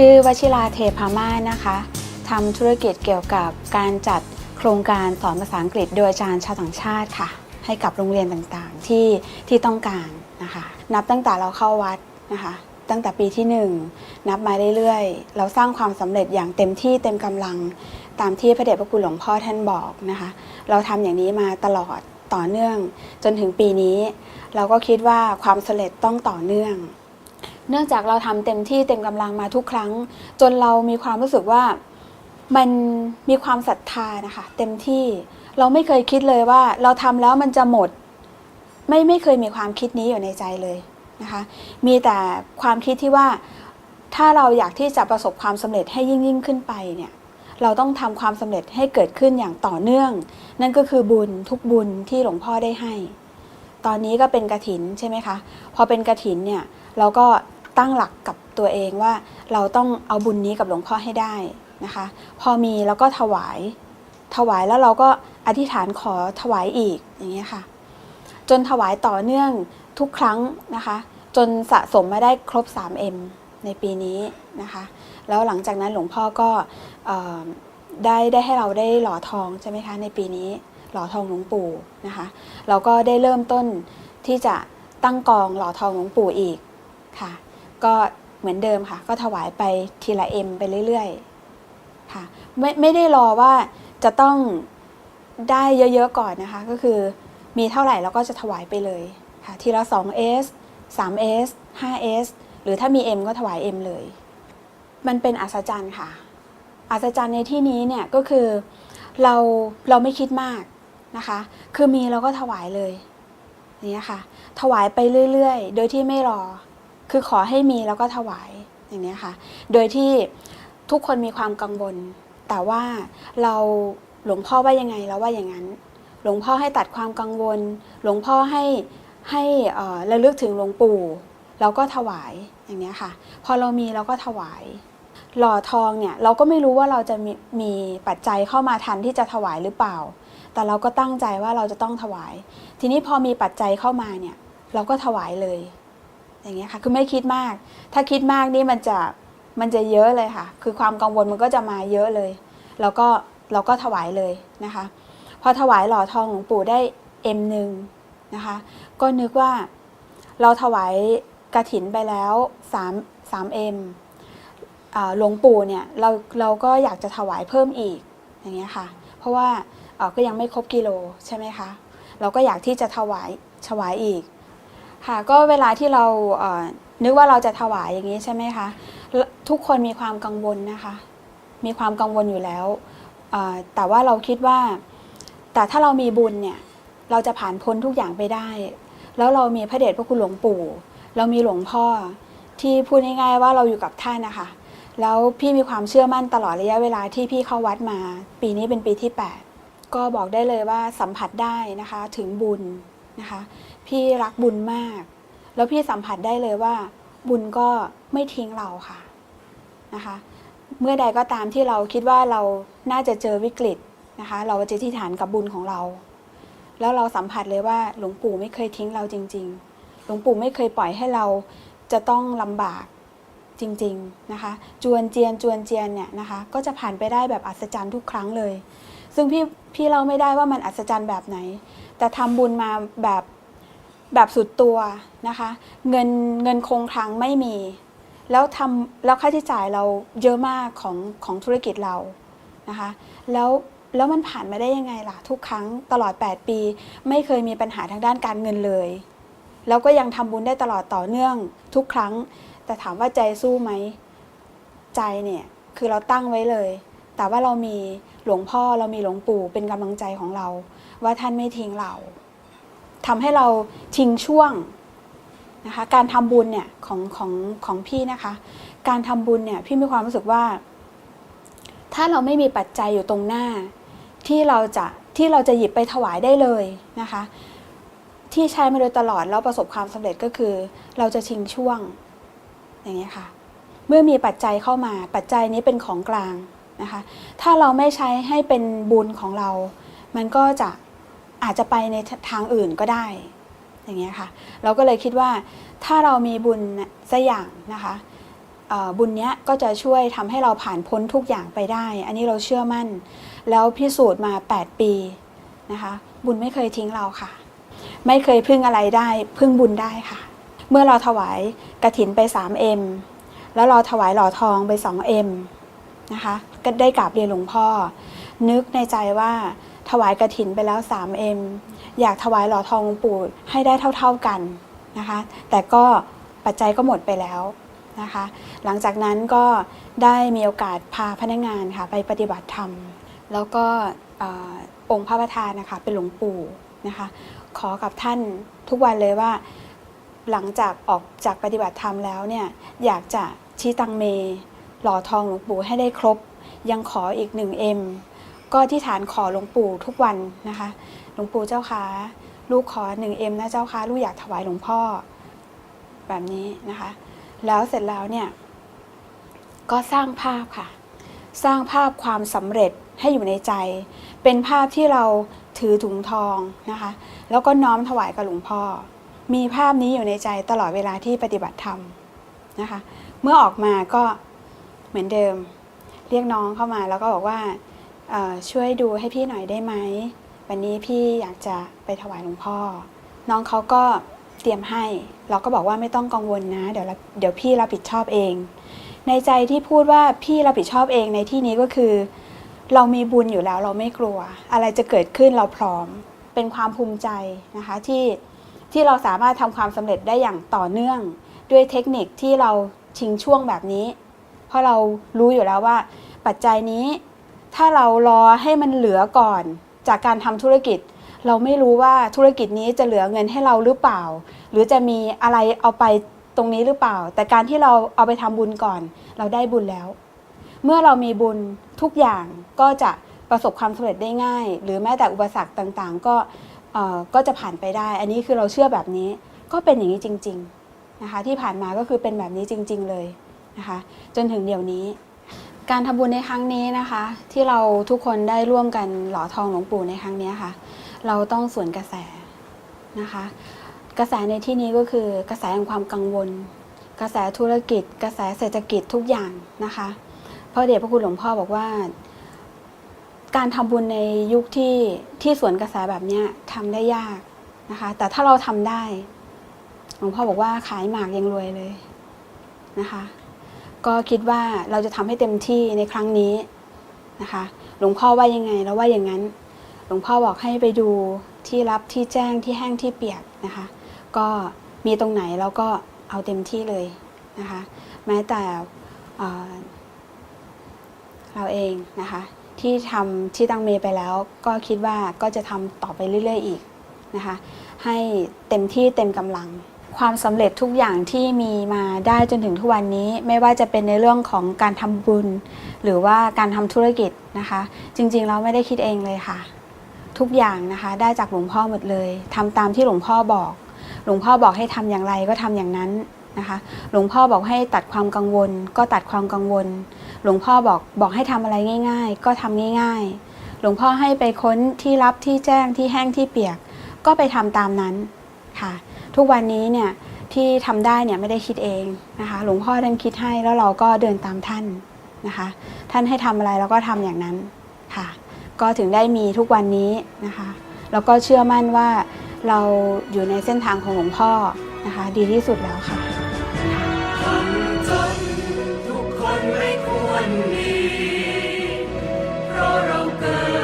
ชื่อวชิราเทพามานะคะทำธุรกิจเกี่ยวกับการจัดโครงการสอนภาษาอังกฤษ โดยอาจารย์ชาวต่างชาติค่ะ ให้กับโรงเรียนต่างๆที่ที่ต้องการนะคะ นับตั้งแต่เราเข้าวัดนะคะ ตั้งแต่ปีที่ 1 นับมาเรื่อยๆ เราสร้างความสำเร็จอย่างเต็มที่เต็มกำลังตามที่พระเดชพระคุณหลวงพ่อท่านบอกนะคะ เราทำอย่างนี้มาตลอดต่อเนื่องจนถึงปีนี้ เราก็คิดว่าความสำเร็จต้องต่อเนื่อง เนื่องจากเราทำเต็มที่เต็มกำลังมาทุกครั้ง จนเรามีความรู้สึกว่ามันมีความศรัทธานะคะ เต็มที่เราไม่เคยคิดเลยว่า เราทำแล้วมันจะหมด ไม่ไม่เคยมีความคิดนี้อยู่ในใจเลยนะคะ มีแต่ความคิดที่ว่าถ้าเราอยากที่จะประสบความสำเร็จให้ยิ่งยิ่งขึ้นไปเนี่ยเราต้องทำความสำเร็จให้เกิดขึ้นอย่างต่อเนื่อง นั่นก็คือบุญทุกบุญที่หลวงพ่อได้ให้ ตอนนี้ก็เป็นกระถินใช่ไหมคะ พอเป็นกระถินเนี่ยเราก็ ตั้งหลักกับตัวเองว่าเราต้องเอาบุญนี้กับหลวงพ่อให้ได้นะคะ พอมีแล้วก็ถวาย ถวายแล้วเราก็อธิษฐานขอถวายอีกอย่างเงี้ยค่ะ จนถวายต่อเนื่องทุกครั้งนะคะ จนสะสมมาได้ครบ 3M ในปีนี้นะคะ แล้วหลังจากนั้นหลวงพ่อก็ได้ได้ให้เราได้หล่อทองใช่ไหมคะในปีนี้หล่อทองหลวงปู่นะคะ เราก็ได้เริ่มต้นที่จะตั้งกองหล่อทองหลวงปู่อีกค่ะ ก็เหมือนเดิมค่ะ ก็ถวายไปทีละเอ็มไปเรื่อยๆค่ะไม่ไม่ได้รอว่าจะต้องได้เยอะๆก่อนนะคะ ก็คือมีเท่าไหร่เราก็จะถวายไปเลยค่ะ ทีละ 2S 3S 5S หรือถ้ามี M ก็ถวาย M เลย มันเป็นอัศจรรย์ค่ะ อัศจรรย์ในที่นี้เนี่ยก็คือเราเราไม่คิดมากนะคะ คือมีเราก็ถวายเลยนี้ยค่ะ ถวายไปเรื่อยๆ โดยที่ไม่รอ คือขอให้มีแล้วก็ถวายอย่างนี้ค่ะ โดยที่ทุกคนมีความกังวล แต่ว่าเราหลวงพ่อว่ายังไงเราว่าอย่างนั้น หลวงพ่อให้ตัดความกังวล หลวงพ่อให้ให้ระลึกถึงหลวงปู่เราก็ถวายอย่างนี้ค่ะ พอเรามีเราก็ถวาย หล่อทองเนี่ยเราก็ไม่รู้ว่าเราจะมีมีปัจจัยเข้ามาทันที่จะถวายหรือเปล่า แต่เราก็ตั้งใจว่าเราจะต้องถวาย ทีนี้พอมีปัจจัยเข้ามาเนี่ยเราก็ถวายเลย อย่างเงี้ยค่ะ คือไม่คิดมาก ถ้าคิดมากนี่มันจะมันจะเยอะเลยค่ะ คือความกังวลมันก็จะมาเยอะเลย แล้วก็เราก็ถวายเลยนะคะ พอถวายหล่อทองหลวงปู่ได้เอ็มหนึ่งนะคะ ก็นึกว่าเราถวายกระถินไปแล้ว3 3เอ็มอ่าหลวงปู่เนี่ยเราเราก็อยากจะถวายเพิ่มอีกอย่างเงี้ยค่ะ เพราะว่าก็ยังไม่ครบกิโลใช่ไหมคะ เราก็อยากที่จะถวายถวายอีก ค่ะก็เวลาที่เราเนึกว่าเราจะถวายอย่างนี้ใช่ไหมคะ ทุกคนมีความกังวลนะคะ มีความกังวลอยู่แล้ว แต่ว่าเราคิดว่า แต่ถ้าเรามีบุญเนี่ย เราจะผ่านพ้นทุกอย่างไปได้ แล้วเรามีพระเดชพระคุณหลวงปู่ เรามีหลวงพ่อที่พูดง่ายๆว่าเราอยู่กับท่านนะคะ แล้วพี่มีความเชื่อมั่นตลอดระยะเวลาที่พี่เข้าวัดมา ปีนี้เป็นปีที่ 8 ก็บอกได้เลยว่าสัมผัสได้นะคะถึงบุญ นะคะ พี่รักบุญมาก แล้วพี่สัมผัสได้เลยว่า บุญก็ไม่ทิ้งเราค่ะนะคะ เมื่อใดก็ตามที่เราคิดว่าเราน่าจะเจอวิกฤตนะคะ เราจะที่ฐานกับบุญของเรา แล้วเราสัมผัสเลยว่าหลวงปู่ไม่เคยทิ้งเราจริง ๆ หลวงปู่ไม่เคยปล่อยให้เราจะต้องลำบากจริงๆนะคะ จวนเจียนจวนเจียนเนี่ยนะคะ ก็จะผ่านไปได้แบบอัศจรรย์ทุกครั้งเลย ซึ่งพี่พี่เราไม่ได้ว่ามันอัศจรรย์แบบไหน แต่ทำบุญมาแบบแบบสุดตัวนะคะ เงินเงินคงคลังไม่มี แล้วทำแล้วค่าใช้จ่ายเราเยอะมากของของธุรกิจเรานะคะ แล้วแล้วมันผ่านมาได้ยังไงล่ะ ทุกครั้งตลอด 8 ปี ไม่เคยมีปัญหาทางด้านการเงินเลย แล้วก็ยังทำบุญได้ตลอดต่อเนื่องทุกครั้ง แต่ถามว่าใจสู้ไหมใจเนี่ยคือเราตั้งไว้เลย แต่ว่าเรามีหลวงพ่อเรามีหลวงปู่เป็นกำลังใจของเรา ว่าท่านไม่ทิ้งเราทำให้เราทิ้งช่วงนะคะการทำบุญเนี่ยของของของพี่นะคะ การทำบุญเนี่ยพี่มีความรู้สึกว่า ถ้าเราไม่มีปัจจัยอยู่ตรงหน้า ที่เราจะที่เราจะหยิบไปถวายได้เลยนะคะ ที่ใช้มาโดยตลอดแล้วประสบความสำเร็จก็คือ เราจะชิงช่วงอย่างเงี้ค่ะเมื่อมีปัจจัยเข้ามาปัจจัยนี้เป็นของกลางนะคะ ถ้าเราไม่ใช้ให้เป็นบุญของเรา มันก็จะ อาจจะไปในทางอื่นก็ได้ อย่างเงี้ยค่ะ เราก็เลยคิดว่าถ้าเรามีบุญสักอย่างนะคะบุญเนี้ยก็จะช่วยทำให้เราผ่านพ้นทุกอย่างไปได้ อันนี้เราเชื่อมั่น แล้วพิสูจน์มา 8 ปีนะคะ บุญไม่เคยทิ้งเราค่ะ ไม่เคยพึ่งอะไรได้พึ่งบุญได้ค่ะ เมื่อเราถวายกระถินไป 3M แล้วเราถวายหล่อทองไป 2M นะคะ ก็ได้กราบเรียนหลวงพ่อ นึกในใจว่า ถวายกระถินไปแล้ว 3M อยากถวายหล่อทองหลวงปู่ให้ได้เท่า ๆกันนะคะ แต่ก็ปัจจัยก็หมดไปแล้วนะคะ หลังจากนั้นก็ได้มีโอกาสพาพนักงานค่ะไปปฏิบัติธรรม แล้วก็อองค์พระประธานนะคะเป็นหลวงปู่นะคะ ขอกับท่านทุกวันเลยว่าหลังจากออกจากปฏิบัติธรรมแล้วเนี่ยอยากจะชี้ตังเม หล่อทองหลวงปู่ให้ได้ครบ ยังขออีกหนึ่งเอ็ม ก็ที่ฐานขอหลวงปู่ทุกวันนะคะ หลวงปู่เจ้าคะลูกขอหนึ่งเอ็มนะเจ้าคะลูกอยากถวายหลวงพ่อแบบนี้นะคะ แล้วเสร็จแล้วเนี่ยก็สร้างภาพค่ะ สร้างภาพความสำเร็จให้อยู่ในใจ เป็นภาพที่เราถือถุงทองนะคะ แล้วก็น้อมถวายกับหลวงพ่อ มีภาพนี้อยู่ในใจตลอดเวลาที่ปฏิบัติธรรมนะคะ เมื่อออกมาก็เหมือนเดิม เรียกน้องเข้ามาแล้วก็บอกว่า ช่วยดูให้พี่หน่อยได้ไหม วันนี้พี่อยากจะไปถวายหลวงพ่อ น้องเขาก็เตรียมให้ เราก็บอกว่าไม่ต้องกังวลนะ เดี๋ยวเดี๋ยวพี่รับผิดชอบเอง ในใจที่พูดว่าพี่รับผิดชอบเองในที่นี้ก็คือ เรามีบุญอยู่แล้วเราไม่กลัว อะไรจะเกิดขึ้นเราพร้อม เป็นความภูมิใจนะคะที่ที่เราสามารถทำความสำเร็จได้อย่างต่อเนื่อง ด้วยเทคนิคที่เราชิงช่วงแบบนี้ เพราะเรารู้อยู่แล้วว่าปัจจัยนี้ ถ้าเรารอให้มันเหลือก่อนจากการทำธุรกิจ เราไม่รู้ว่าธุรกิจนี้จะเหลือเงินให้เราหรือเปล่า หรือจะมีอะไรเอาไปตรงนี้หรือเปล่า แต่การที่เราเอาไปทำบุญก่อน เราได้บุญแล้ว เมื่อเรามีบุญทุกอย่างก็จะประสบความสำเร็จได้ง่าย หรือแม้แต่อุปสรรคต่างๆ ก็ก็จะผ่านไปได้ อันนี้คือเราเชื่อแบบนี้ก็เป็นอย่างนี้จริง ๆนะคะ ที่ผ่านมาก็คือเป็นแบบนี้จริง ๆ เลยนะคะ จนถึงเดี๋ยวนี้ การทำบุญในครั้งนี้นะคะ ที่เราทุกคนได้ร่วมกันหล่อทองหลวงปู่ในครั้งนี้ค่ะ เราต้องสวนกระแสนะคะ กระแสในที่นี้ก็คือกระแสแห่งความกังวล กระแสธุรกิจ กระแสเศรษฐกิจทุกอย่างนะคะเพราะเดชพระคุณหลวงพ่อบอกว่า การทำบุญในยุคที่ที่สวนกระแสแบบนี้ทำได้ยากนะคะ แต่ถ้าเราทำได้หลวงพ่อบอกว่าขายหมากยังรวยเลยนะคะ ก็คิดว่าเราจะทำให้เต็มที่ในครั้งนี้นะคะ หลวงพ่อว่ายังไงแล้วว่าอย่างนั้น หลวงพ่อบอกให้ไปดูที่รับที่แจ้งที่แห้งที่เปียกนะคะ ก็มีตรงไหนเราก็เอาเต็มที่เลยนะคะ แม้แต่เเราเองนะคะ ที่ทำที่ตั้งเมไปแล้ว ก็คิดว่าก็จะทำต่อไปเรื่อย ๆ อีกนะคะ ให้เต็มที่เต็มกำลัง ความสำเร็จทุกอย่างที่มีมาได้จนถึงทุกวันนี้ ไม่ว่าจะเป็นในเรื่องของการทำบุญ หรือว่าการทำธุรกิจนะคะ จริงๆเราไม่ได้คิดเองเลยค่ะ ทุกอย่างนะคะได้จากหลวงพ่อหมดเลยทำตามที่หลวงพ่อบอก หลวงพ่อบอกให้ทำอย่างไรก็ทำอย่างนั้นนะคะ หลวงพ่อบอกให้ตัดความกังวล ก็ตัดความกังวล หลวงพ่อบอกบอกให้ทำอะไรง่าย ๆ ก็ทำง่าย ๆ หลวงพ่อให้ไปค้นที่รับที่แจ้งที่แห้งที่เปียก ก็ไปทำตามนั้นค่ะ ทุกวันนี้เนี่ยที่ทำได้เนี่ยไม่ได้คิดเองนะคะหลวงพ่อท่านคิดให้แล้วเราก็เดินตามท่านนะคะ ท่านให้ทำอะไรเราก็ทำอย่างนั้นค่ะ ก็ถึงได้มีทุกวันนี้นะคะแล้วก็เชื่อมั่นว่าเราอยู่ในเส้นทางของหลวงพ่อนะคะ ดีที่สุดแล้วค่ะทุกคนไม่ควรมีเพราะเราเกิด